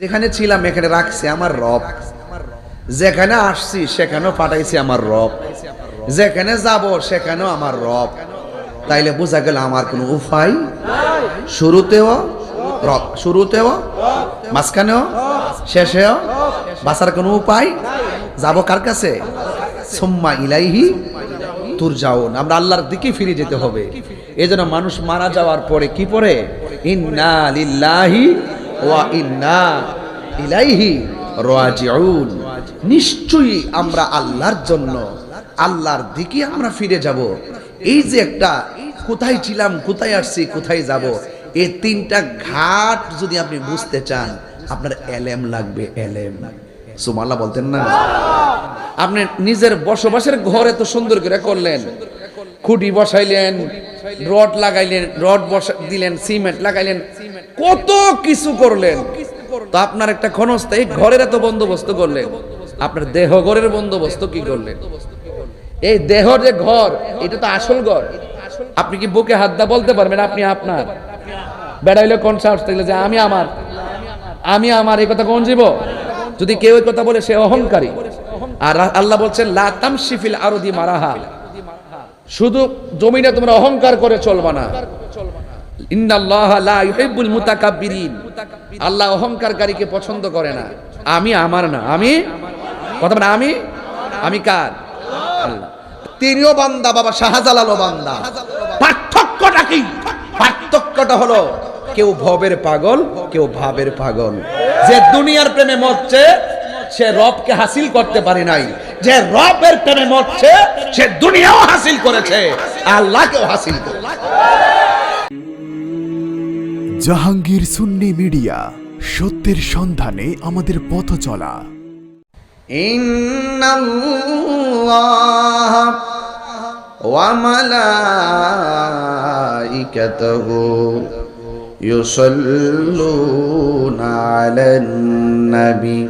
যেখানে ছিলাম, এখানে রাখছে আমার রব। যেখানে আসছি, সেখানেও পাঠাইছে আমার রব। যেখানে যাব, সেখানেও আমার রব। তাইলে বোঝা গেল আমার কোনো উপায় শুরুতেও রব, শুরুতেও, মাঝখানেও, শেষেও বাঁচার কোনো উপায় যাব কার কাছে? সোম্মা ইলাইহি তুর যাওন আমরা আল্লাহর দিকে ফিরে যেতে হবে। এই জন্য মানুষ মারা যাওয়ার পরে কি পরে ইন্না লিল্লাহি নিশ্চয়ই আমরা আল্লাহর জন্য, আল্লাহর দিকে আমরা ফিরে যাব। এই যে একটা, কোথায় ছিলাম, কোথায় আসছি, কোথায় যাব, এই তিনটা ঘাট যদি আপনি বুঝতে চান, আপনার এলেম লাগবে, এলেম। সুমাল্লাহ বলতেন না? আপনি নিজের বসবাসের ঘর এত সুন্দর করে করলেন। খুঁটি বসাইলেন, রড লাগাইলেন, রড বসা, দিলেন, সিমেন্ট লাগাইলেন, কত কিছু করলেন। তো আপনার একটা ক্ষণস্থায়ী ঘরের এত বন্দোবস্ত করলেন। আপনার দেহ ঘরের বন্দোবস্ত কি করলেন? এই দেহ যে ঘর, এটা তো আসল ঘর। আপনি কি বুকে হাত দা বলতে পারবেন আপনি আপনার? বেড়াইলে কোন সাহস থাকলে যে আমি আমার? আমি আমার, এই কথা কোন জীব? যদি কেউ এই কথা বলে সে অহংকারী। আর আল্লাহ বলছেন লাতাম শিফিল আরদি মারাহা। শুধু জমিনে তোমরা অহংকার করে চলবা না। আল্লাহ অহংকারকারীকে পছন্দ করে না। আমি আমার না। আমি? কথা আমি? আমি কার? তিনিও বান্দা, বাবা শাহজালালও বান্দা। পার্থক্যটা কি? পার্থক্যটা হলো কেউ ভবের পাগল, কেউ ভাবের পাগল। যে দুনিয়ার প্রেমে মরছে সে রবকে হাসিল করতে পারে নাই যে রবের প্রেমে মরছে সে দুনিয়াও হাসিল করেছে আল্লাহকেও হাসিল করেছে জাহাঙ্গীর সুন্নি মিডিয়া সত্যের সন্ধানে আমাদের পথ চলা إن الله وملائكته يصلون على النبي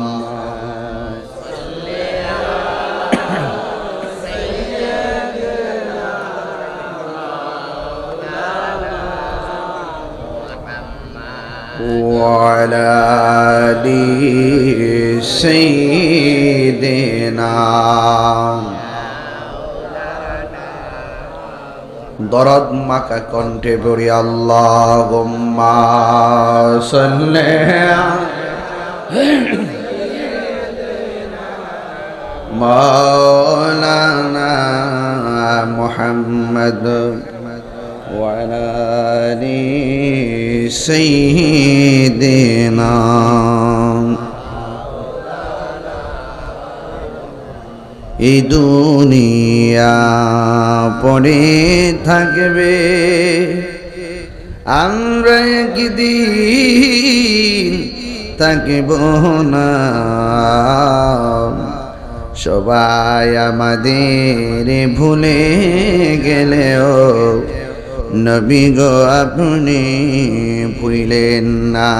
وعلى آل سيدنا দরদ মাকা কণ্ঠে পড়ি আল্লাহ সাল্লি مولانا محمد وعلى آل سيدنا এই দুনিয়া পড়ে থাকবে আমরা একদিন থাকব না সবাই আমাদের ভুলে গেলেও নবী গো আপনি ভুলেন না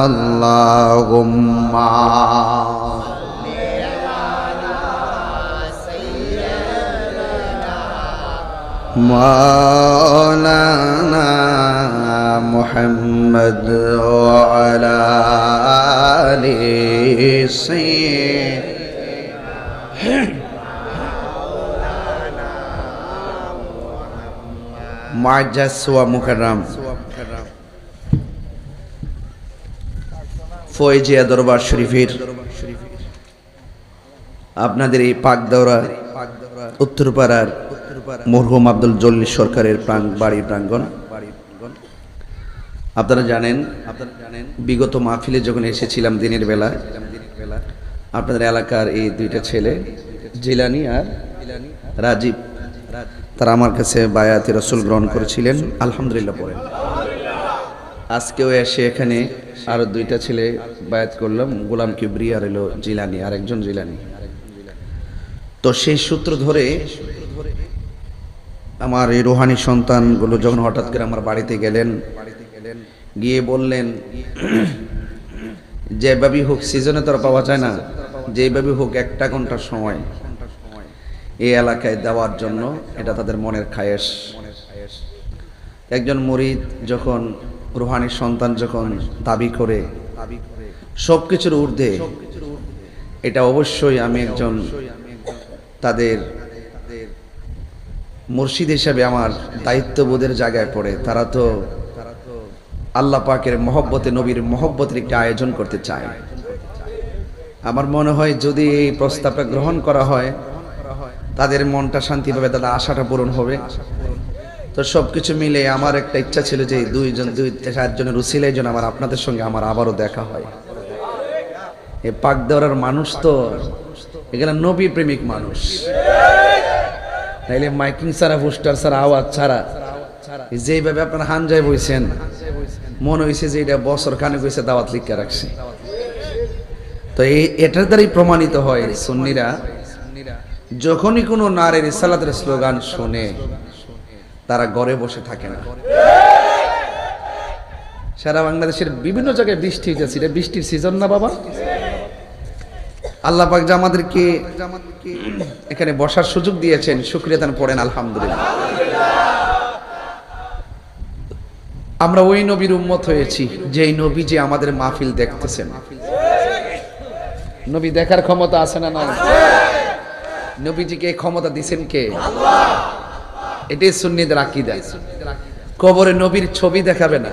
আল্লাহ مولانا محمد وعلى آل মুআজ্জাজ ফয়েজিয়া দরবার শরীফের আপনাদের এই পাক দৌড়া উত্তরপাড়ার মরহুম আব্দুল জল্লি সরকারের প্রাণ বাড়ির প্রাঙ্গণ। আপনারা জানেন আপনারা জানেন, বিগত মাহফিলে যখন এসেছিলাম দিনের বেলা, আপনাদের এলাকার এই দুইটা ছেলে, জিলানি আর রাজীব। তারা আমার কাছে বায়াতি রসুল গ্রহণ করেছিলেন, আলহামদুলিল্লাহ পরে। আজকেও এসে এখানে আরও দুইটা ছেলে বায়াত করলাম, গোলাম কিবরি এলো জিলানি আর একজন জিলানি। তো সেই সূত্র ধরে আমার এই রোহানি সন্তানগুলো যখন হঠাৎ করে আমার বাড়িতে গেলেন, গিয়ে বললেন, যেভাবেই হোক সিজনে তো পাওয়া যায় না। যেভাবে হোক, একটা ঘণ্টার সময়। এই এলাকায় দেওয়ার জন্য এটা তাদের মনের খায়েশ। একজন মুরিদ যখন রুহানির সন্তান যখন দাবি করে সব কিছুর ঊর্ধ্বে, এটা অবশ্যই আমি একজন তাদের মুর্শিদ হিসাবে আমার দায়িত্ববোধের জায়গায় পড়ে। তারা তো আল্লাহ পাকের মহব্বতে, নবীর মহব্বতের একটি আয়োজন করতে চায়। আমার মনে হয় যদি এই প্রস্তাবটা গ্রহণ করা হয় তাদের মনটা শান্তি পাবে তাদের আশাটা পূরণ হবে। তো সব কিছু মিলে আমার একটা ইচ্ছা ছিল যে দুইজন, দুই, চারজনের উসিলাই যেন আমার আপনাদের সঙ্গে আমার আবারও দেখা হয়। এ পাক দেওয়ার মানুষ তো এখানে নবী প্রেমিক মানুষ। তাইলে মাইকিং ছাড়া, পোস্টার ছাড়া, আওয়াজ ছাড়া যেভাবে আপনার হানজায় বইছেন, মনে হয়েছে যে এটা বছর খানে কইছে দাওয়াত লিখে রাখছে। তো এই এটার দ্বারাই প্রমাণিত হয় সুন্নিরা যখনই কোনো নারীর ইসালাতের স্লোগান শোনে, তারা ঘরে বসে থাকে না। সারা বাংলাদেশের বিভিন্ন জায়গায় বৃষ্টি এটা বৃষ্টির সিজন না বাবা? আল্লাহ পাক যে আমাদেরকে এখানে বসার সুযোগ দিয়েছেন, শুক্রিয়া দান পড়েন আলহামদুলিল্লাহ। আমরা ওই নবীর উম্মত হয়েছি, যেই নবী যে আমাদের মাহফিল দেখতেছেন। নবী দেখার ক্ষমতা আছে না নাই? নবীজিকে ক্ষমতা দিছেন কে? এটাই সুন্নিদের আকিদা। কবরে নবীর ছবি দেখাবে না।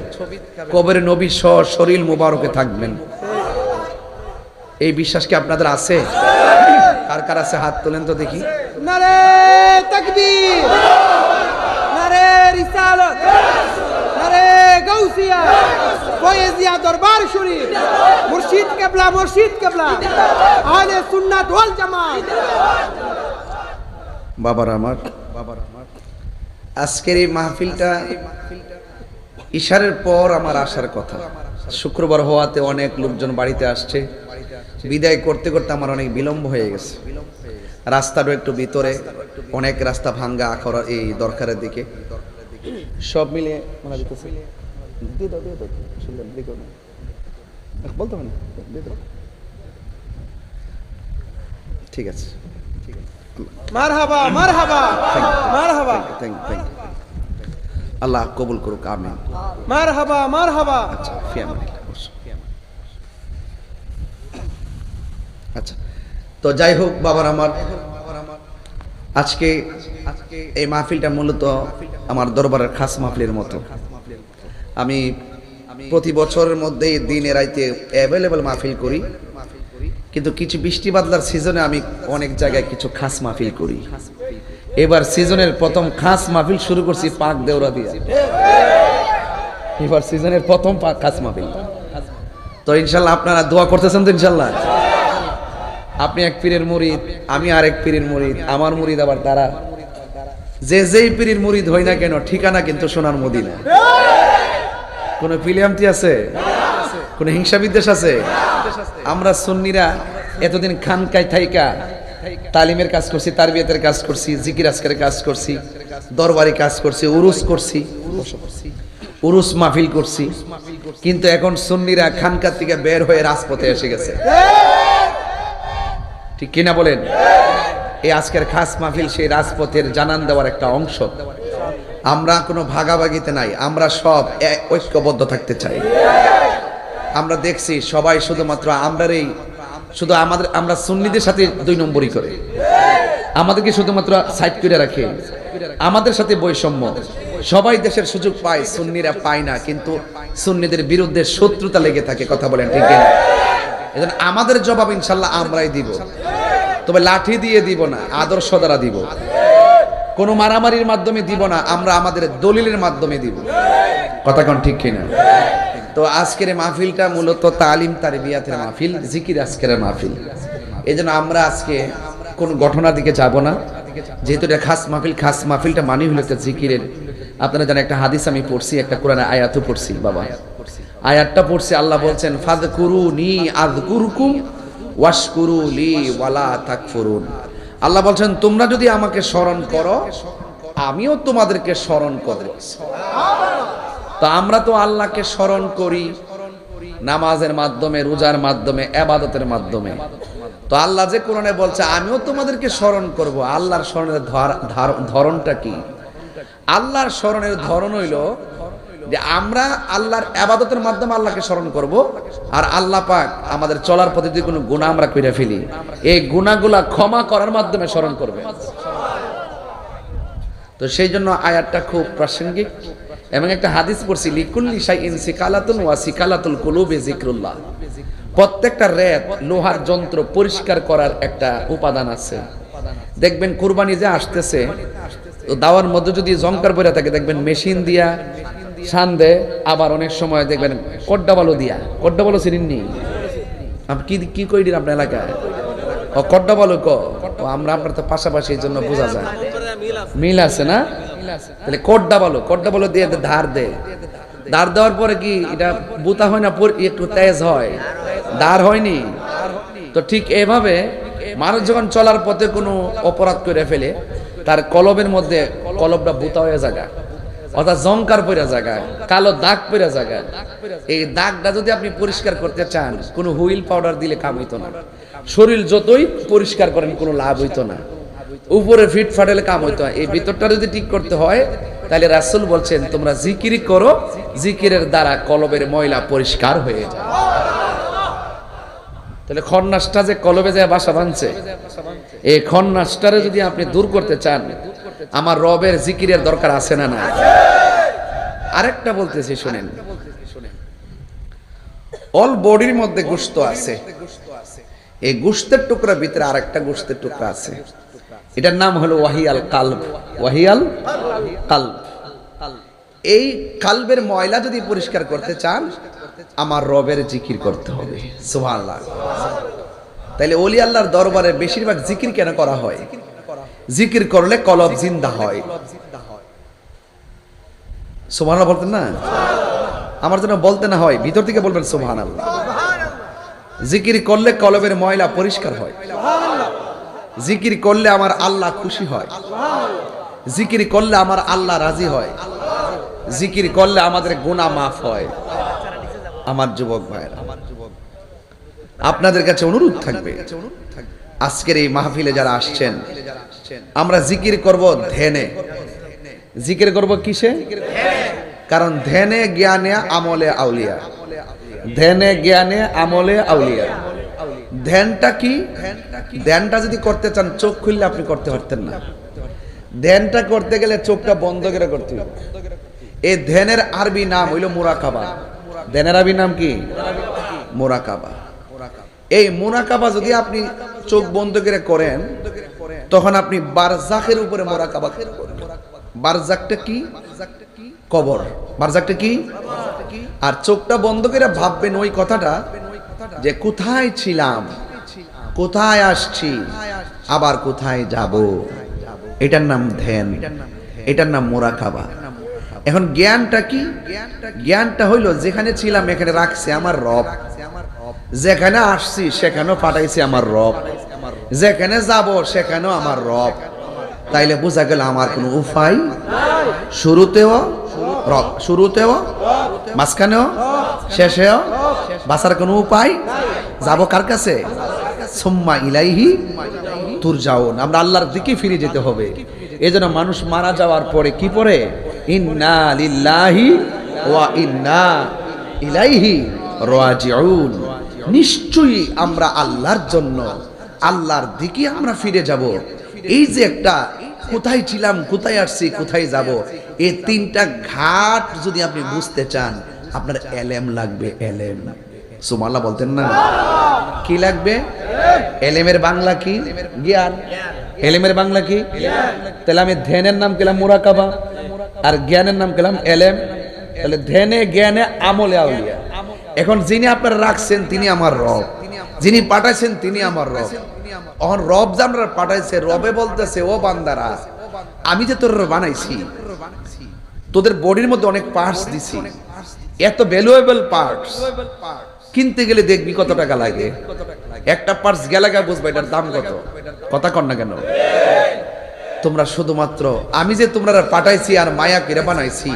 কবরে নবী স শরীর মুবারকে থাকবেন। এই বিশ্বাস কি আপনাদের আছে? কার কার আছে? হাত তোলেন তো দেখি। নারে তকবীর নারে রিসালত নারে গৌসিয়া ফয়েজিয়া দরবার শরীফ মুর্শিদ কেবলা মুর্শিদ কেবলা আহলে সুন্নাত ওয়াল জামাত। বাবার আমার। বাবার আমার আজকের এই মাহফিলটা ইশারের পর আমার আসার কথা। শুক্রবার হওয়াতে অনেক লোকজন বাড়িতে আসছে। বিদায় করতে করতে আমার অনেক বিলম্ব হয়ে গেছে। রাস্তারও একটু ভিতরে, অনেক রাস্তা ভাঙ্গা আখড়া এই দরকারের দিকে। সব মিলে বলতে ঠিক আছে ঠিক আছে। মারহাবা মারহাবা মারহাবা। Thank you thank you Allah কবুল করুক আমিন। মারহাবা মারহাবা। আচ্ছা আচ্ছা তো যাই হোক বাবার আমার আজকে এই মাহফিলটা মূলত আমার দরবারের খাস মাহফিলের মতো। আমি প্রতি বছরের মধ্যেই দিনে রাইতে অ্যাভেলেবল মাহফিল করি। কিন্তু কিছু বৃষ্টি বাদলার সিজনে আমি অনেক জায়গায় কিছু খাস মাহফিল করি। এবার সিজনের প্রথম খাস মাহফিল শুরু করছি পাক দেওরা দিয়ে। এবার সিজনের প্রথম খাস মাহফিল। তো ইনশাল্লাহ আপনারা দোয়া করতেছেন তো ইনশাল্লাহ। আপনি এক পীরের মুরিদ, আমি আরেক পীরের মুরিদ, আমার মুরিদ আবার তারা। যে যেই পীরের মুরিদ হই না কেন, ঠিকানা কিন্তু সোনার মদিনা। কোন ফিলিয়ামতি আছে? কোন হিংসা বিদ্বেষ আছে? আমরা সুন্নিরা এতদিন খানকায় থাইকা তালিমের কাজ করছি, তারবিয়াতের কাজ করছি, জিকির আজকের কাজ করছি, দরবারি কাজ করছি, উরুস করছি, উরুস মাহফিল করছি। কিন্তু এখন সুন্নিরা খানকার থেকে বের হয়ে রাজপথে এসে গেছে। ঠিক কিনা বলেন? এই আজকের খাস মাহফিল সেই রাজপথের জানান দেওয়ার একটা অংশ। আমরা কোনো ভাগাভাগিতে নাই, আমরা সব ঐক্যবদ্ধ থাকতে চাই। আমরা দেখছি সবাই শুধুমাত্র আমরারই, শুধু আমাদের, আমরা সুন্নিদের সাথে দুই নম্বরই করে। আমাদেরকে শুধুমাত্র সাইড করে রাখে। আমাদের সাথে বৈষম্য। সবাই দেশের সুযোগ পায়, সুন্নিরা পায় না, কিন্তু সুন্নিদের বিরুদ্ধে শত্রুতা লেগে থাকে, কথা বলেন ঠিক এজন্য আমাদের জবাব ইনশাল্লাহ আমরাই দিব। তবে লাঠি দিয়ে দিব না, আদর্শ দ্বারা দিব। কোনো মারামারির মাধ্যমে দিব না, আমরা আমাদের দলিলের মাধ্যমে দিব। কথা কোন ঠিক কিনা? তো আজকের মাহফিলটা মূলত তালিম তারবিয়াতের মাহফিল, জিকির আজকের মাহফিল। এই আমরা আজকে কোন ঘটনার দিকে যাব না। যেহেতু এটা খাস মাহফিল, খাস মাহফিলটা মানি হলো একটা জিকিরের। আপনারা জানেন একটা হাদিস আমি পড়ছি, একটা কোরআনে আয়াতও পড়ছি, বাবা। আয়াতটা পড়ছি, আল্লাহ বলছেন ফাদ কুরু নি আদ কুরকুম ওয়াশকুরু লি ওয়ালা তাকফুরুন। আল্লাহ বলছেন, তোমরা যদি আমাকে স্মরণ করো, আমিও তোমাদেরকে স্মরণ করব। তা আমরা তো আল্লাহকে স্মরণ করি নামাজের মাধ্যমে, রোজার মাধ্যমে, এবাদতের মাধ্যমে। তো আল্লাহ যে কোরআনে বলছে, আমিও তোমাদেরকে স্মরণ করব। আল্লাহর স্মরণের ধার- ধরনটা কি? আল্লাহর স্মরণের ধরন হইল যে আমরা আল্লাহর আবাদতের মাধ্যমে আল্লাহকে স্মরণ করব আর আল্লাহ পাক আমাদের চলার পথে যদি কোনো গুণা আমরা কইরা ফেলি, এই গুণাগুলা ক্ষমা করার মাধ্যমে স্মরণ করবে। তো সেই জন্য আয়াতটা খুব প্রাসঙ্গিক। এবং একটা হাদিস পড়ছি, লিকুল্লি শাইইন সিকালাতুন ওয়া সিকালাতুল কুলুবি যিকরুল্লাহ। প্রত্যেকটা রেত লোহার যন্ত্র পরিষ্কার করার একটা উপাদান আছে। দেখবেন কুরবানি যে আসতেছে, তো দাওয়ার মধ্যে যদি জঙ্কার পরে থাকে, দেখবেন মেশিন দিয়া দেয় আবার অনেক সময় দেখবেন কড্ডা বালু দিয়া। কড্ডা বালু চিনিননি আপনি কি কি কই দিন আপনার এলাকায়? ও কড্ডা বালু ক? আমরা আপনার তো পাশাপাশি এই জন্য বোঝা যায়। মিল আছে না? তাহলে কড্ডা বলো কড্ডা বলো দিয়ে ধার দে। ধার দেওয়ার পরে কি এটা বুতা হয় না একটু তেজ হয়? ধার হয়নি? তো ঠিক এভাবে মানুষ যখন চলার পথে কোনো অপরাধ করে ফেলে, তার কলবের মধ্যে কলবটা বুতা হয়ে জায়গা অর্থাৎ জঙ্কার পরে জায়গায় কালো দাগ পরে জায়গায় এই দাগটা যদি আপনি পরিষ্কার করতে চান, কোনো হুইল পাউডার দিলে কাম হইতো না। শরীর যতই পরিষ্কার করেন, কোনো লাভ হইতো না। উপরে ফিট ফাটেলে কাম হইতো এই ভিতরটা যদি ঠিক করতে হয়, তাহলে রাসূল বলছেন, তোমরা জিকিরি করো, জিকিরের দ্বারা কলবের ময়লা পরিষ্কার হয়ে যায়। তাহলে খন্নাসটা যে কলবে যায় বাসা বাঁধছে এই খন্নাসটারে যদি আপনি দূর করতে চান, আমার রবের জিকিরের দরকার আছে না না আরেকটা বলতেছি, শুনেন। অল বডির মধ্যে গুস্ত আছে। এই গুস্তের টুকরার ভিতরে আরেকটা গুস্তের টুকরা আছে। এটার নাম হলো ওয়াহিয়াল কালব। ওয়াহিয়াল কালব। এই কালবের ময়লা যদি পরিষ্কার করতে চান, আমার রবের জিকির করতে হবে। সুবহানাল্লাহ। তাইলে ওলি আল্লাহর দরবারে বেশিরভাগ জিকির কেন করা হয়? জিকির করলে কলব জিন্দা হয়। সুবহানাল্লাহ বলতেন না? আমার জন্য বলতে না হয়, ভিতর থেকে বলবেন সুবহানাল্লাহ। জিকির করলে কলবের ময়লা পরিষ্কার হয়। জিকির করলে আমার আল্লাহ খুশি হয়। জিকির করলে আমার আল্লাহ রাজি হয়। জিকির করলে আমাদের গুনাহ মাফ হয়। আমার যুবক ভাইরা আপনাদের কাছে অনুরোধ থাকবে, আজকের এই মাহফিলে যারা আসছেন, আমরা জিকির করব ধ্যানে। জিকির করব কিসে? কারণ ধ্যানে, জ্ঞানে, আমলে, আউলিয়া। ধ্যানে, জ্ঞানে, আমলে, আউলিয়া। ধ্যানটা কি? ধ্যানটা যদি করতে চান, চোখ খুললে আপনি করতে পারতেন না। ধ্যানটা করতে গেলে চোখটা বন্ধ করে করতে হবে। এই ধ্যানের আরবি নাম হইল মুরাকাবা। ধ্যানের আরবি নাম কি? মুরাকাবা। এই মুরাকাবা যদি আপনি চোখ বন্ধ করে করেন, তখন আপনি বারজাকের উপরে মোরাকাবা বারজাকটা কি? কবর। বারজাকটা কি? আর চোখটা বন্ধ করে ভাববেন ওই কথাটা যে কোথায় ছিলাম? কোথায় আসছি? আবার কোথায় যাব? এটার নাম ধ্যান। এটার নাম মোরাকাবা। এখন জ্ঞানটা কি? জ্ঞানটা হইল, যেখানে ছিলাম, এখানে রাখছে আমার রব। যেখানে আসছি, সেখানেও পাঠাইছে আমার রব। যেখানে যাব, সেখানেও আমার রব। তাইলে বোঝা গেল আমার কোনো উপায়? শুরুতেও রব। শুরুতেও, মাঝখানেও, শেষেও, বাঁচার কোনো উপায়? যাব কার কাছে? সুম্মা ইলাইহি তুর যাওন আমরা আল্লাহর দিকে ফিরে যেতে হবে। এজন্য মানুষ মারা যাওয়ার পরে কি পড়ে? ইন্না লিল্লাহি ওয়া ইন্না ইলাইহি রাজিউন। নিশ্চয়ই আমরা আল্লাহর জন্য, আল্লাহর দিকে আমরা ফিরে যাব। এই যে একটা, কোথায় ছিলাম, কোথায় আসছি, কোথায় যাব, এই তিনটা ঘাট যদি আপনি বুঝতে চান, আপনার এলেম লাগবে, এলেম। সুমাল্লাহ বলতেন না? কি লাগবে? এলেমের বাংলা কি? জ্ঞান। এলেমের বাংলা কি? তাহলে আমি ধ্যানের নাম কেলাম মুরাকাবা, আর জ্ঞানের নাম কেলাম এলেম। তাহলে ধ্যানে, জ্ঞানে, আমলে আউলিয়া। এখন যিনি আপনারা রাখছেন, তিনি আমার রব। যিনি পাঠাইছেন, তিনি আমার রব। এখন রব আমরা পাঠাইছে, রবে বলতেছে, ও বান্দারা, আমি যে তোর বানাইছি, তোদের বডির মধ্যে অনেক পার্টস দিছি। এত ভ্যালুয়েবল পার্টস কিনতে গেলে দেখবি কত টাকা লাগে। একটা পার্টস গেলে গা বুঝবা এটার দাম কত। কথা কর না কেন? তোমরা শুধুমাত্র, আমি যে তোমরা পাঠাইছি আর মায়া কিরে বানাইছি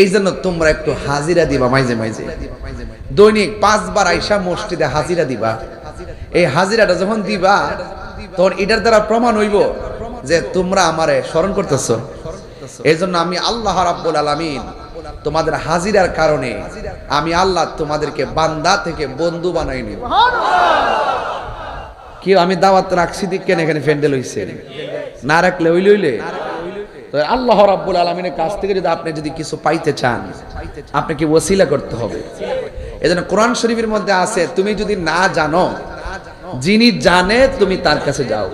এই জন্য তোমরা একটু হাজিরা দিবা মাইজে মাইজে। দৈনিক পাঁচবার আইসা মসজিদে হাজিরা দিবা। এই হাজিরাটা যখন দিবা, তখন এটার দ্বারা প্রমাণ হইব যে তোমরা আমারে স্মরণ করতেছো। এই জন্য আমি আল্লাহ রাব্বুল আলামিন তোমাদের হাজিরার কারণে আমি আল্লাহ তোমাদেরকে বান্দা থেকে বন্ধু বানাই নিব। কি আমি দাওয়াত রাখছি দিক কেন এখানে ফ্যান্ডেল হইছে। না রাখলে হইলে হইলে? আল্লাহ রাব্বুল আলামিনের কাছ থেকে যদি আপনি যদি কিছু পাইতে চান, আপনাকে ওসিলা করতে হবে। এজন্য কোরআন শরীফের মধ্যে আছে, তুমি যদি না জানো, যিনি জানে, তুমি তার কাছে যাও।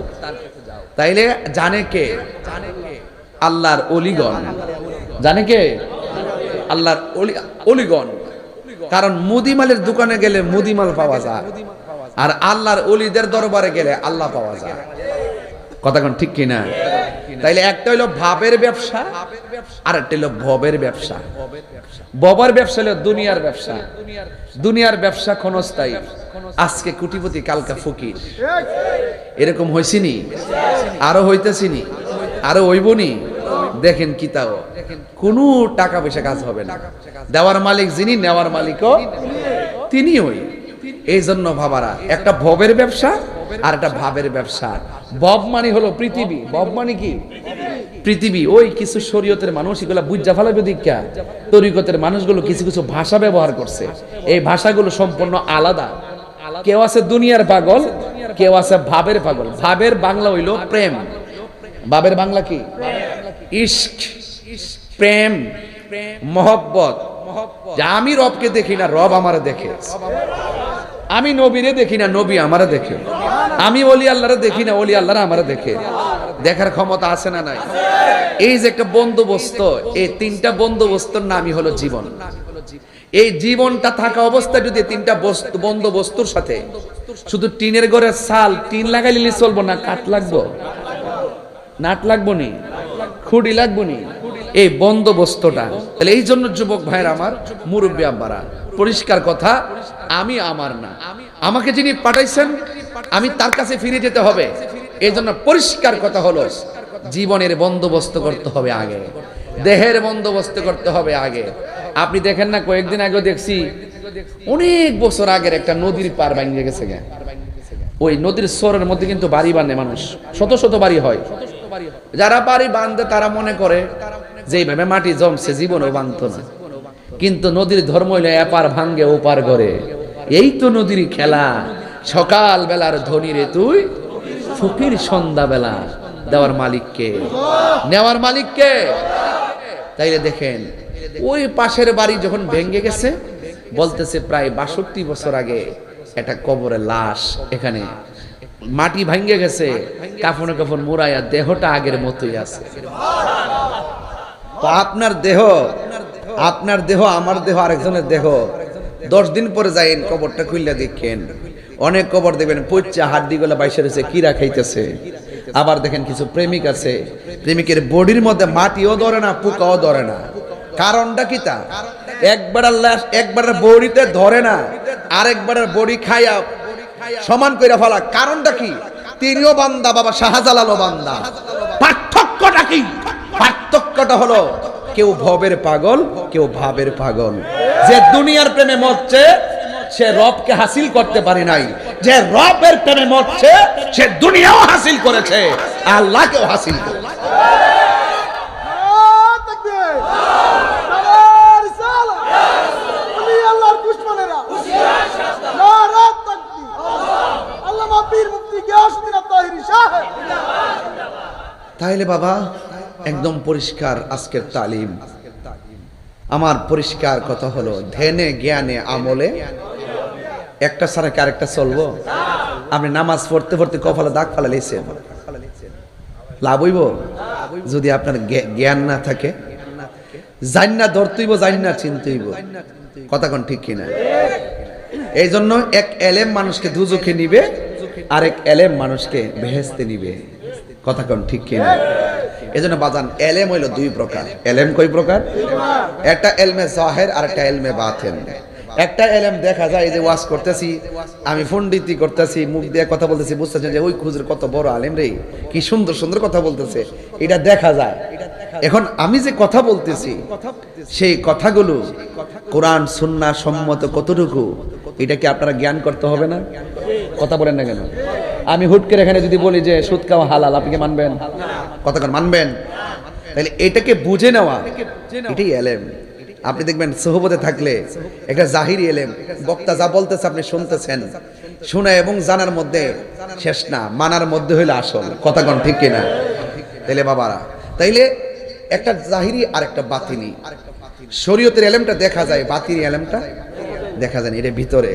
তাইলে জানে কে? আল্লাহর অলিগণ। জানে কে? আল্লাহর অলি অলিগণ। কারণ মুদিমালের দোকানে গেলে মুদিমাল পাওয়া যায়। আর আল্লাহর অলিদের দরবারে গেলে আল্লাহ পাওয়া যায়। কথা কোন ঠিক কিনা? তাইলে একটা হইল ভাবের ব্যবসা, আর একটা হইল ভবের ব্যবসা। ববার ব্যবসা হলো দুনিয়ার ব্যবসা। দুনিয়ার ব্যবসা ক্ষণস্থায়ী। আজকে কোটিপতি, কালকা ফকির। এরকম হয়েছিনি আরও হইতেছিনি? আরও হইবনি দেখেন কি তাও কোনো টাকা পয়সা কাজ হবে না। দেওয়ার মালিক যিনি, নেওয়ার মালিকও তিনি ওই। এই জন্য ভাবারা, একটা ভবের ব্যবসা আর একটা ভাবের ব্যবসা। বব মানে হলো পৃথিবী। বব মানে কি? পৃথিবী। ওই কিছু শরীয়তের মানুষ, এগুলা বুঝা ফেলাবে দীক্ষা তরিকতের মানুষগুলো কিছু কিছু ভাষা ব্যবহার করছে। এই ভাষাগুলো সম্পূর্ণ আলাদা। কেউ আছে দুনিয়ার পাগল, কেউ আছে ভাবের পাগল। ভাবের বাংলা হইল প্রেম। ভাবের বাংলা কি? ইশক, প্রেম, মহব্বত। যে আমি রবকে দেখি না, রব আমারে দেখে। আমি নবীরে দেখি না, নবী আমারে দেখে। আমি অলি আল্লাহরে দেখি না, অলি আল্লাহরা আমারে দেখে। দেখার ক্ষমতা আছে না নাই? এই যে একটা বন্দোবস্ত, এই তিনটা বন্দোবস্তর নামই হলো জীবন। এই জীবনটা থাকা অবস্থায় যদি তিনটা বস্তু, বন্দোবস্তুর সাথে, শুধু টিনের ঘরের সাল টিন লাগাইলে চলবো না, কাঠ লাগবো? নাট লাগবো নি? খুঁড়ি লাগবো নি? এই বন্দোবস্তটা। তাহলে এই জন্য যুবক ভাইয়ের আমার মুরব্বী আব্বারা, পরিষ্কার কথা, আমি আমার না। আমাকে যিনি পাঠাইছেন, আমি তার কাছে ফিরে যেতে হবে। এই জন্য পরিষ্কার কথা হলো, জীবনের বন্দোবস্ত করতে হবে আগে। দেহের বন্দোবস্ত করতে হবে আগে। আপনি দেখেন না, কয়েকদিন আগে দেখছি, অনেক বছর আগের একটা নদীর পার ভাঙিয়ে গেছে ওই নদীর স্বরের মধ্যে কিন্তু বাড়ি বাঁধে মানুষ। শত শত বাড়ি হয়। যারা বাড়ি বাঁধে তারা মনে করে যে এইভাবে মাটি জমছে জীবনও বাঁধতো না। কিন্তু নদীর ধর্ম হইলে এপার ভাঙ্গে ওপার করে এই তো নদীর খেলা। সকাল বেলার ধনী রে তুই, ফকির সন্ধ্যা বেলা দেওয়ার মালিককে। নেওয়ার মালিককে। তাইলে দেখেন, ওই পাশের বাড়ি যখন ভেঙ্গে গেছে, বলতেছে প্রায় বাষট্টি বছর আগে একটা কবরে লাশ এখানে। মাটি ভাঙ্গে গেছে কাফনে কাফন মুরাইয়া দেহটা আগের মতোই আছে। তো আপনার দেহ আপনার দেহ আমার দেহ আরেকজনের দেহ। দশ দিন পরে যাইন কবরটা খুললে দেখেন। অনেক কবর দেখবেন পচ্চা হাড্ডি গুলা বাইসে রয়েছে কিরা খাইতেছে। আবার দেখেন কিছু প্রেমিক আছে প্রেমিকের বডির মধ্যে মাটিও ধরে না পোকাও ধরে না। কারণটা কি তা? একবার আল্লাহ একবার বড়িতে ধরে না আরেকবারের বড়ি খাইয়া সমান কইরা ফেলা। কারণটা কি? তিনিও বান্দা, বাবা শাহজালালও বান্দা। পার্থক্যটা কি? পার্থক্যটা হলো কেউ ভবের পাগল, কেউ ভাবের পাগল। যে দুনিয়ার প্রেমে মরছে, সে রবকে হাসিল করতে পারে নাই। যে রবের প্রেমে মরছে, সে দুনিয়াও হাসিল করেছে। আল্লাহকেও হাসিল করেছে নারে তাকবীর নারে রিসালা ওলি আল্লাহর দুশমনেরা নারে তাকবীর আল্লামা পীর মুফতি গিয়াসউদ্দিন তাইলে বাবা, একদম পরিষ্কার আজকের তালিম। আমার পরিষ্কার কথা হলো, ধ্যানে, জ্ঞানে, আমলে। একটা কি আরেকটা চলবো? আপনি নামাজ পড়তে পড়তে কপালে দাগ ফালা লেছেন যদি আপনার জ্ঞান না থাকে। জান না ধরতেইব জান না চিনতেইব কথা কোন ঠিক কিনা? এই জন্য এক এলেম মানুষকে দুজকে নিবে। আরেক এলেম মানুষকে বেহেস্তে নিবে। কথা কোন ঠিক কিনা? এই জন্য বাজান, এলেম হইল দুই প্রকার। এলেম কই প্রকার? একটা এলমে জাহের আর একটা এলমে বাতেন একটা এলেম দেখা যায় যে ওয়াজ করতেছি, আমি ফন্ডিতি করতেছি, মুখ দিয়ে কথা বলতেছি বুঝতেছেন যে ওই খুজুর কত বড় আলেম রে, কি সুন্দর সুন্দর কথা বলতেছে। এটা দেখা যায়। এখন আমি যে কথা বলতেছি, সেই কথাগুলো কোরআন সুন্না সম্মত কতটুকু, এটা কি আপনারা জ্ঞান করতে হবে না? কথা বলেন না কেন? আমি হুট করে এখানে যদি বলি যে সুদ খাওয়া হালাল আপনি কি মানবেন? কতক্ষণ মানবেন? তাহলে এটাকে বুঝে নেওয়া এটাই এলেম। আপনি দেখবেন সোহবতে থাকলে একটা জাহিরি এলেম। বক্তা যা বলতেছে আপনি শুনতেছেন। শোনা এবং জানার মধ্যে শেষ না মানার মধ্যে হইলে আসল। কথাক্ষণ ঠিক কিনা? তাইলে বাবারা তাইলে একটা জাহিরি আর একটা বাতিনি। শরীয়তের এলেমটা দেখা যায় বাতিনি এলেমটা দেখা যায় না, এটা ভিতরে।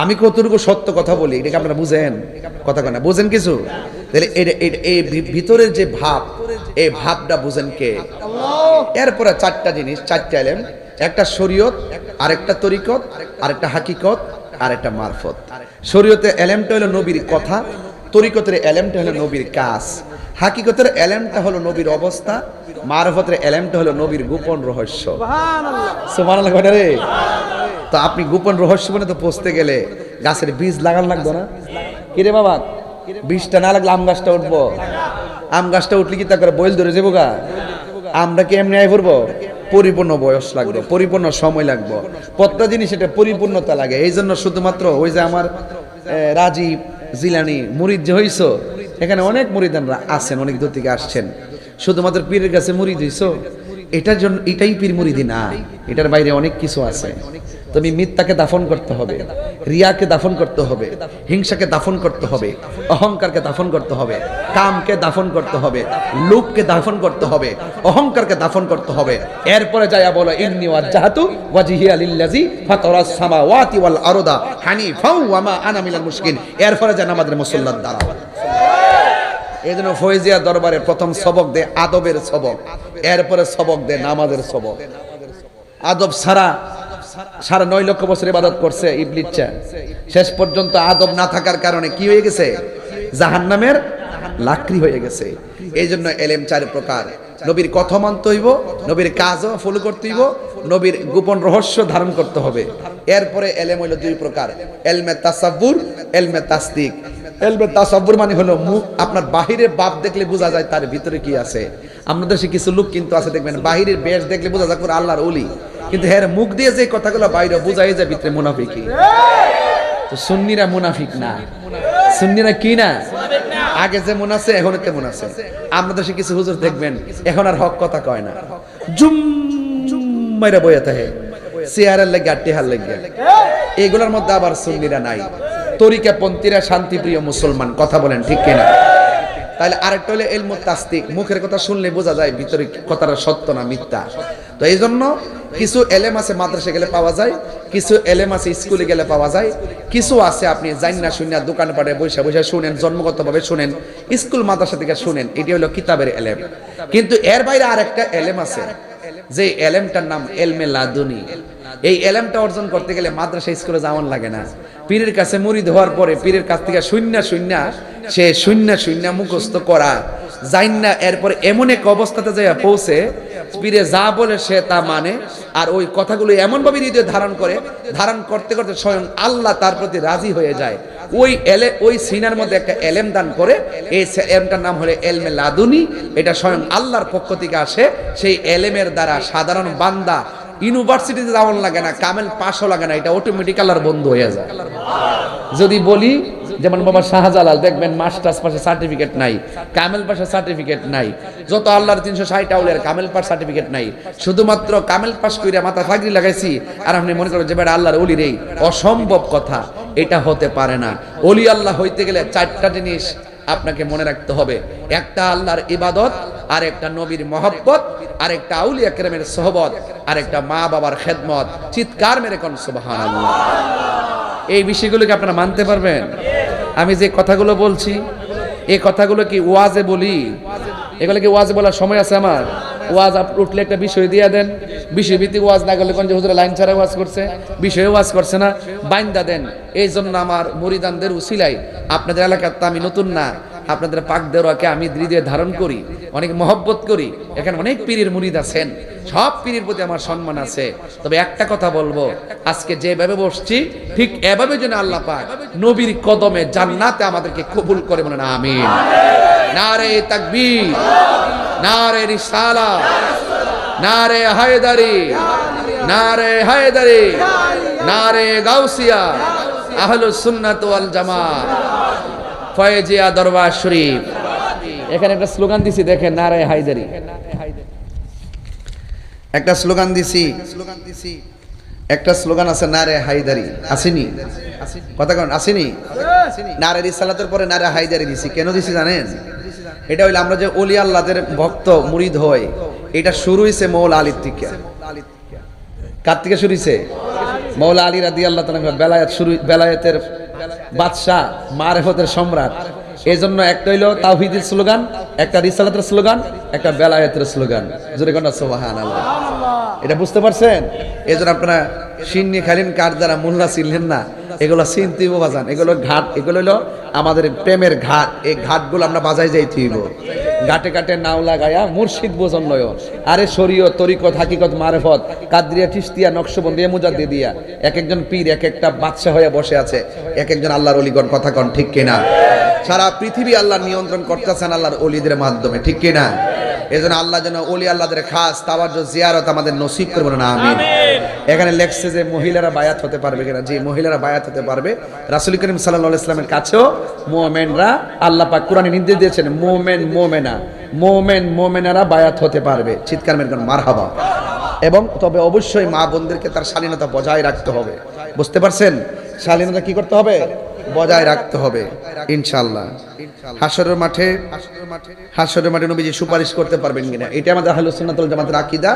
আমি কতটুকু সত্য কথা বলি এটাকে আপনারা বুঝেন? কথা কেন বুঝেন কিছু? তাহলে এই ভিতরের যে ভাব এই ভাবটা বুঝেন কে? এরপরে চারটা জিনিস চারটা এলেম একটা শরীয়ত আরেকটা তরিকত আরেকটা হাকিকত আর একটা মারফত। শরীয়তে এলেমটা হলো নবীর কথা তরিকতের এলেমটা হলো নবীর কাজ। হাকিকতের এলেমটা হলো নবীর অবস্থা মারফতের এলেমটা হলো নবীর গোপন রহস্য। সুবহানাল্লাহ কয়টা রে? তো আপনি গোপন রহস্য মানে তো পৌঁছতে গেলে গাছের বীজ লাগান লাগতো না? কিরে বাবা, বীজটা না লাগলে আম গাছটা উঠবো। আম গাছটা উঠলে কি তা করে বইল ধরে যাব গা? আমরা কি এমনি আয় পড়ব? পরিপূর্ণ বয়স লাগবে, পরিপূর্ণ সময় লাগবে। প্রত্যেক জিনিস এটা পরিপূর্ণতা লাগে। এই জন্য শুধুমাত্র ওই যে আমার রাজীব, জিলানি, মুরিদ যে হইছো, এখানে অনেক মুরিদানরা আছেন, অনেক দূর থেকে আসছেন। শুধুমাত্র পীরের কাছে মুরিদ হইছো? এটার জন্য, এটাই পীর মুরিদি না। এটার বাইরে অনেক কিছু আছে। তুমি মিথ্যাকে দাফন করতে হবে, রিয়াকে দাফন করতে হবে, হিংসাকে দাফন করতে হবে, অহংকারকে দাফন করতে হবে, কামকে দাফন করতে হবে, লোককে দাফন করতে হবে, অহংকারকে দাফন করতে হবে। এরপরে যায়া বলো, ইন্নি ওয়াজ্জাহাতু ওয়াজহিয়া লিল্লাযী ফাতারাস সামাওয়াতি ওয়াল আরদা হানিফাও ওয়া মা আনা মিনাল মুশরিকিন এরপরে যেন আমাদের মুসল্লার দ্বারা। এই জন্য ফয়েজিয়া দরবারে প্রথম সবক দে আদবের সবক, এরপরে সবক দে নামাজের সবক। আদব ছাড়া সাড়ে নয় লক্ষ বছর ইবাদত করছে ইবলিচ্ছা শেষ পর্যন্ত আদব না থাকার কারণে কি হয়ে গেছে? জাহান্নামের লাকড়ি হয়ে গেছে। এই জন্য এলেম চার প্রকার। নবীর কথা মানতে হইব, নবীর কাজও ফলো করতে হইব, নবীর গোপন রহস্য ধারণ করতে হবে। এরপরে এলেম হইল দুই প্রকার, এলমে তাসাব্বুর, এলমে তাসদিক। মানে আপনার বাহিরে বাপ দেখলে যায় তার ভিতরে কি আছে। দেশে কিছু লোক কিন্তু আছে, দেখবেন ওলি। কিন্তু যে সুন্নিরা মুনাফিক সুন্নিরা কি না? আগে যেমন আছে, এখন তেমন আছে। আমাদের দেশে কিছু হুজুর দেখবেন, এখন আর হক কথা কয় না। জুম মাইরা বইয়া থাকে। চেয়ারের লাগে আর টেহার লাগে। এগুলোর মধ্যে আবার সুন্নিরা নাই। তরিকা পন্থীরা শান্তিপ্রিয় মুসলমান, কথা বলেন, ঠিক কিনা? তাহলে আরেকটা হলে এলমু তাস্তিক মুখের কথা শুনলে বোঝা যায় ভিতরে কথাটা সত্য না মিথ্যা। তো এই জন্য কিছু এলেম আছে মাদ্রাসা গেলে পাওয়া যায়, কিছু এলেম আছে স্কুলে গেলে পাওয়া যায়, কিছু আছে আপনি জান না শুনে দোকানে পাটে বসে বসে শুনেন, জন্মগতভাবে শুনেন, স্কুল মাদ্রাসা থেকে শুনেন, এটি হলো কিতাবের এলেম। কিন্তু এর বাইরে আরেকটা এলেম আছে, যে এলেমটার নাম এলমে লাদুনি। এই এলেমটা অর্জন করতে গেলে মাদ্রাসা স্কুলে যাওয়ান লাগে না। পীরের কাছে মুড়ি ধোয়ার পরে পীরের কাছ থেকে শূন্য শূন্য সে শূন্য শূন্য মুখস্থ করা। যাইন না, এরপরে এমন এক অবস্থাতে যাইয়া পৌঁছে, পীরে যা বলে সে তা মানে আর ওই কথাগুলো এমন ভাবে হৃদয়ে ধারণ করে, ধারণ করতে করতে স্বয়ং আল্লাহ তার প্রতি রাজি হয়ে যায়। ওই এলে, ওই সিনার মধ্যে একটা এলেম দান করে, এই এলেমটার নাম হলে এলমে লাদুনি, এটা স্বয়ং আল্লাহর পক্ষ থেকে আসে। সেই এলেমের দ্বারা সাধারণ বান্দা ইউনিভার্সিটিতে যাওয়ার লাগে না, কামেল পাশও লাগে না, এটা অটোমেটিক আল্লাহর বন্ধ হয়ে যায়। যদি বলি, যেমন বাবা শাহজালাল, দেখবেন মাস্টার্স পাশে সার্টিফিকেট নাই, কামেল পাশে সার্টিফিকেট নাই, যত আল্লাহর তিনশো ষাট আউলের কামেল পাস সার্টিফিকেট নাই, শুধুমাত্র কামেল পাশ কইরা মাথা ফাগরি লাগাইছি, আর আপনি মনে করেন যে বেটা আল্লাহর অলি রে, অসম্ভব কথা, এটা হতে পারে না। অলি আল্লাহ হইতে গেলে চারটা জিনিস আপনাকে মনে রাখতে হবে, একটা আল্লাহর ইবাদত আর একটা নবীর মহব্বত আর একটা আউলিয়া কেরামের সহবত আর একটা মা বাবার খেদমত। চিৎকার মেরে কোন, সুবহানাল্লাহ। এই বিষয়গুলোকে আপনারা মানতে পারবেন। আমি যে কথাগুলো বলছি এই কথাগুলো কি ওয়াজে বলি? এগুলো কি ওয়াজে বলার সময় আছে আমার? ওয়াজ আপ উঠলে একটা বিষয় দিয়ে দেন। বিষয় ভিত্তিক ওয়াজ না করলে কোন যে হুজুরা লাইন ছাড়া ওয়াজ করছে? বিষয়ে ওয়াজ করছে না। বাইন্দা দেন। এই জন্য আমার মরিদানদের উসিলাই আপনাদের এলাকার তো আমি নতুন না। আপনাদের পাক দেওয়াকে আমি হৃদয়ে ধারণ করি, অনেক মহব্বত করি। এখানে অনেক পীরের মুরিদ আছেন, সব পীরের প্রতি আমার সম্মান আছে। তবে একটা কথা বলব, আজকে যেভাবে বসছি, ঠিক এভাবে যেন আল্লাহ পাক নবীর কদমে জান্নাতে আমাদেরকে কবুল করে বলেন, আমিন। নারে তাকবীর, নারে রিসালা, নারে হায়দারি নারে হায়দারি, নারে গাউসিয়া, আহলুস সুন্নাত ওয়াল জামাত। ফয়েজিয়া দরবার শরীফ। এখানে একটা স্লোগান দিছি, দেখেন নারে হায়দারি। একটা স্লোগান দিছি স্লোগান দিছি একটা স্লোগান আছে নারে হায়দারি। আসেনি? কথা কোন, আসেনি? নারে রিসালাতের পরে নারে হায়দারি দিছি। কেন দিছি জানেন? এটা হইল আমরা যে অলি আল্লাহদের ভক্ত, মুরিদ হই, এটা শুরু হইছে মৌলা আলীর থেকে। কার থেকে শুরু হইছে? মৌলা আলী রাদি আল্লাহ তাআলা বেলায়েত শুরু বেলায়েতের বাদশাহ মারেফতের সম্রাট। এই জন্য একটা হইল তাহিদের স্লোগান একটা রিসালাতের স্লোগান একটা বেলায়েতের স্লোগান। জোরে কোনটা সুবহানাল্লাহ। এটা বুঝতে পারছেন? এই জন্য আপনারা সিন্নি খালিন কার দ্বারা মোল্লা চিনলেন না? এগুলো চিনতে বাজান এগুলো ঘাট এগুলো হলো আমাদের প্রেমের ঘাট। এই ঘাটগুলো আমরা বাজাই যাই হইব ঘাটে ঘাটে নাও লাগায়া মুর্শিদ বোঝন নয়। আরে শরীয় তরিকত, হাকিকত, মারেফত, কাদরিয়া চিস্তিয়া নকশবন্দি মুজাদ্দি দিয়া। এক একজন পীর, এক একটা বাদশা হয়ে বসে আছে। এক একজন আল্লাহর অলিগণ, কথা কন, ঠিক কিনা? সারা পৃথিবী আল্লাহ নিয়ন্ত্রণ করতেছেন আল্লাহর অলিদের মাধ্যমে, ঠিক কিনা? এজন্য আল্লাহ যেন অলি আল্লাহদের খাস তাওয়াজ জিয়ারত আমাদের নসিব করবেন না আমিন। এখানে লেখছে যে মহিলারা বায়াত হতে পারবে কিনা। যে মহিলারা বায়াত হতে পারবে। রাসুল করিম সাল্লাহ ইসলামের কাছেও মোমেনরা আল্লাহ পাক কোরআনে নির্দেশ দিয়েছেন, মোমেন, মোমেনা, মোমেন, মোমেনারা বায়াত হতে পারবে। চিৎকার মেরে মার হাবা এবং তবে অবশ্যই মা বোনদেরকে তার স্বাধীনতা বজায় রাখতে হবে। বুঝতে পারছেন? স্বাধীনতা কি করতে হবে? বজায় রাখতে হবে ইনশাল্লাহ হাসরের মাঠে হাসরের মাঠে নবীজি সুপারিশ করতে পারবেন কিনা? এটা আমাদের আহলুস সুন্নাতুল জামাতের আকীদা।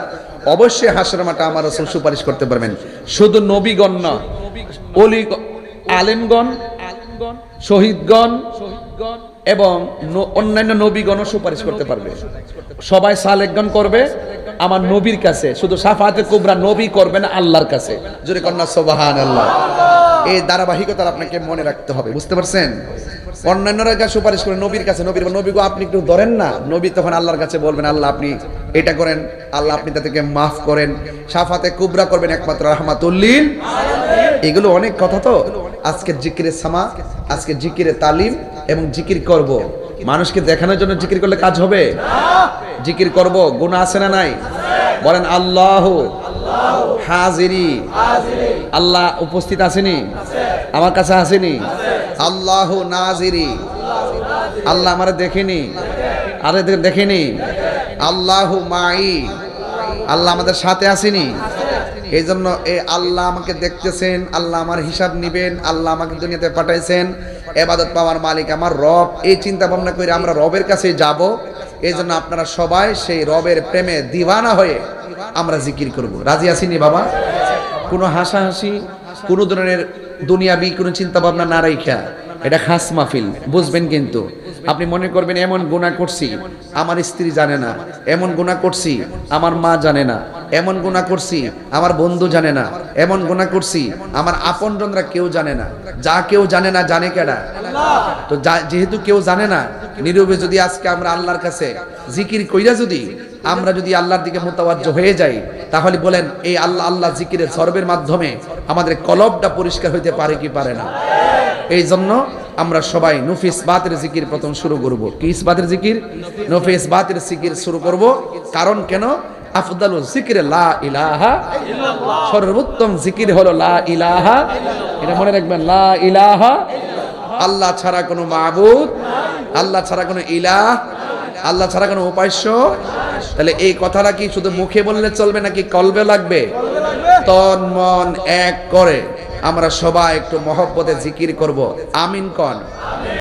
অবশ্যই হাসরের মাঠে আমার রাসূল সুপারিশ করতে পারবেন। শুধু নবীগণ না, ওলি, আলেমগণ, শহীদগণ এবং অন্যান্য নবীগণও সুপারিশ করতে পারবে। সবাই সালেকগণ করবে, আমার নবীর কাছে। শুধু সাফাতে কুবরা নবী করবেন আল্লাহর কাছে। জোরে কন্যা সোবাহান আল্লাহ এই ধারাবাহিকতা আপনাকে মনে রাখতে হবে, বুঝতে পারছেন? অন্যান্যরা যা সুপারিশ করে নবীর কাছে, নবীর নবীগো, আপনি একটু ধরেন না। নবী তখন আল্লাহর কাছে বলবেন, আল্লাহ, আপনি এটা করেন, আল্লাহ আপনি তাদেরকে মাফ করেন। সাফাতে কুবরা করবেন একমাত্র রহমাতুল্লিল এগুলো অনেক কথা তো। আজকে জিকিরের সামা, আজকে জিকিরের তালিম এবং জিকির করব। মানুষকে দেখানোর জন্য জিকির করলে কাজ হবে? জিকির করব গুণা আছে না নাই? বলেন, আল্লাহ হাজিরি। আল্লাহ উপস্থিত আসেনি আমার কাছে আসেনি আল্লাহ নাজিরি। আল্লাহ আমার দেখেনি? আরে দেখেনি? আল্লাহ মাই আল্লাহ আমাদের সাথে আসেনি এই জন্য এই আল্লাহ আমাকে দেখতেছেন, আল্লাহ আমার হিসাব নিবেন, আল্লাহ আমাকে দুনিয়াতে পাঠাইছেন। এবাদত পাওয়ার মালিক আমার রব। এই চিন্তা ভাবনা করে আমরা রবের কাছে যাব। এই জন্য আপনারা সবাই সেই রবের প্রেমে দিওয়ানা হয়ে আমরা জিকির করব। রাজি আসিনি বাবা? কোনো হাসাহাসি, কোনো ধরনের দুনিয়াবি কোনো চিন্তা ভাবনা না রাইখা, এটা খাস মাহফিল, বুঝবেন কিন্তু। আপনি মনে করবেন এমন গুণা করছি, আমার স্ত্রী জানে না, এমন গুণা করছি, আমার মা জানে না, এমন গুণা করছি, আমার বন্ধু জানে না, এমন গুণা করছি, আমার আপনজনরা কেউ জানে না, যা কেউ জানে না জানে কেডা। তো যেহেতু কেউ জানে না, নীরবে যদি আজকে আমরা আল্লাহর কাছে জিকির কইরা যদি আমরা যদি আল্লাহর দিকে মোতাবাজ্য হয়ে যাই, তাহলে বলেন, এই আল্লাহ আল্লাহ জিকিরের সর্বের মাধ্যমে আমাদের কলবটা পরিষ্কার হইতে পারে কি পারে না? এই জন্য আমরা সবাই নফিস বাতের জিকির প্রথম শুরু করব। কি ইসবাতের জিকির? নফিস বাতের জিকির শুরু করব। কারণ কেন? আফদালু জিকির লা ইলাহা সর্বোত্তম জিকির হলো লা ইলাহা এটা মনে রাখবেন, লা ইলাহা আল্লাহ ছাড়া কোনো মাবুদ আল্লাহ ছাড়া কোনো ইলাহ আল্লাহ ছাড়া কোনো উপাস্য? তাহলে এই কথাটা কি শুধু মুখে বললে চলবে নাকি কলবে লাগবে? তন, মন, এক করে আমরা সবাই একটু মহব্বতে জিকির করব। আমিন কন।